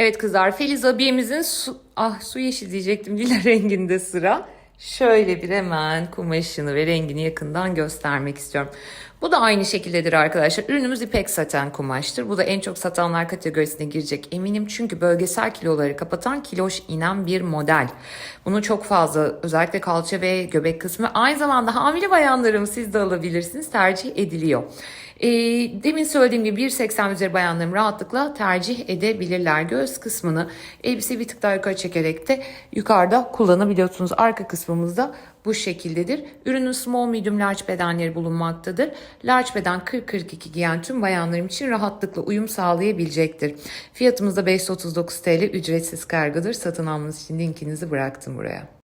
Evet kızlar Feliz abiyemizin su, ah su yeşil diyecektim lila renginde sıra. Şöyle bir hemen kumaşını ve rengini yakından göstermek istiyorum. Bu da aynı şekildedir arkadaşlar. Ürünümüz ipek saten kumaştır. Bu da en çok satanlar kategorisine girecek eminim. Çünkü bölgesel kiloları kapatan kiloş inen bir model. Bunu çok fazla özellikle kalça ve göbek kısmı aynı zamanda hamile bayanlarım siz de alabilirsiniz tercih ediliyor. E, demin söylediğim gibi 1.80 üzeri bayanlarım rahatlıkla tercih edebilirler. Göğüs kısmını elbise bir tık daha yukarı çekerek de yukarıda kullanabiliyorsunuz. Arka kısmımızda bu şekildedir. Ürünün small medium large bedenleri bulunmaktadır. Large beden 40-42 giyen tüm bayanlarım için rahatlıkla uyum sağlayabilecektir. Fiyatımız da 539 TL ücretsiz kargodur. Satın almanız için linkinizi bıraktım buraya.